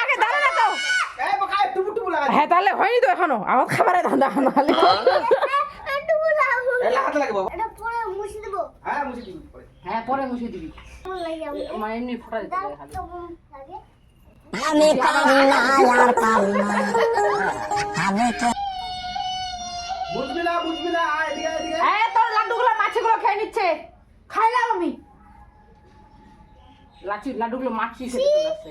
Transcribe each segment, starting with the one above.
আগে দাঁড়া না তো। হ্যাঁ তাহলে হয়নি তো এখনও। আমার খাবারে ধান্দা মুছে দেবো। হ্যাঁ পরে। হ্যাঁ মুছে দিবি। কেমন লাগে আমাকে মানে এমনি ফোটা দিতে খালি। আমি পারি না আর পারি না আমি তো বুঝবি না বুঝবি না আয় এদিকে এদিকে এই তোর লাড্ডুগুলো মাছিগুলো খেয়ে নিচ্ছে। খাইলাম আমি। লাচি লাড্ডুগুলো মাছি খেতে আসছে।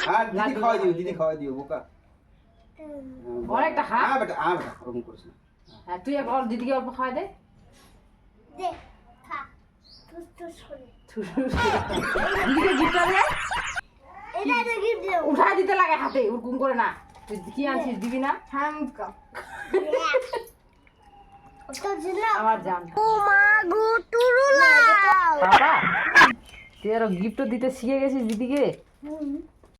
হ্যাঁ দিদি খাওয়াই দিও দিদি খাওয়াই দিও বোকা। অনেকটা খা। হ্যাঁ বেটা বেটা ওরকম করিস না। তুই একবার দিদিকে অল্প খাওয়াই দে। দে খা। টুস টুস করে দিদিকে গিফটটা দে। এটা এটা গিফট দিতে লাগে হাতে ওরকম করে না। তুই কি আনছিস দিবি না? হ্যাঁ ওটা আমার জান। ও মা গো টুরুলা বাবা তুই আরও গিফট দিতে শিখে গেছিস দিদিকে? হুম।